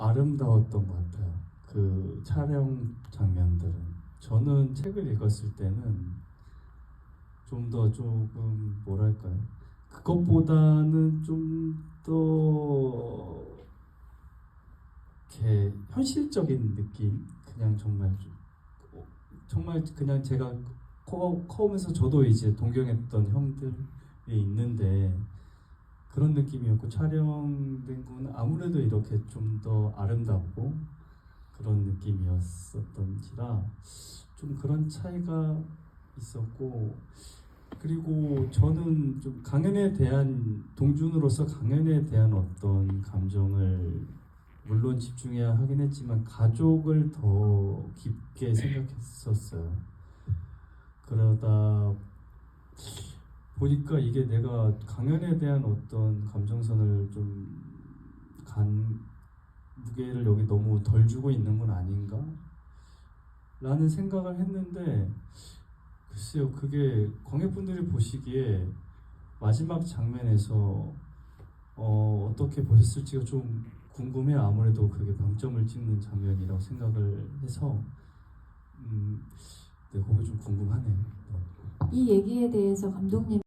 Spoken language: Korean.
아름다웠던 것 같아요. 그 촬영 장면들은 저는 책을 읽었을 때는 좀 더 조금 뭐랄까요? 그것보다는 좀더 이렇게 현실적인 느낌, 그냥 정말 정말 그냥 제가 커, 커오면서 저도 이제 동경했던 형들이 있는데 그런 느낌이었고 촬영된 건 아무래도 이렇게 좀 더 아름답고 그런 느낌이었었던지라 좀 그런 차이가 있었고 그리고 저는 좀 강연에 대한 동준으로서 강연에 대한 어떤 감정을 물론 집중해야 하긴 했지만 가족을 더 깊게 생각했었어요. 그러다 보니까 이게 내가 강연에 대한 어떤 감정선을 좀 간 무게를 여기 너무 덜 주고 있는 건 아닌가? 라는 생각을 했는데 글쎄요 그게 관객분들이 보시기에 마지막 장면에서 어, 어떻게 보셨을지가 좀 궁금해요 아무래도 그게 방점을 찍는 장면이라고 생각을 해서 음, 네, 그게 좀 궁금하네요 네. 이 얘기에 대해서 감독님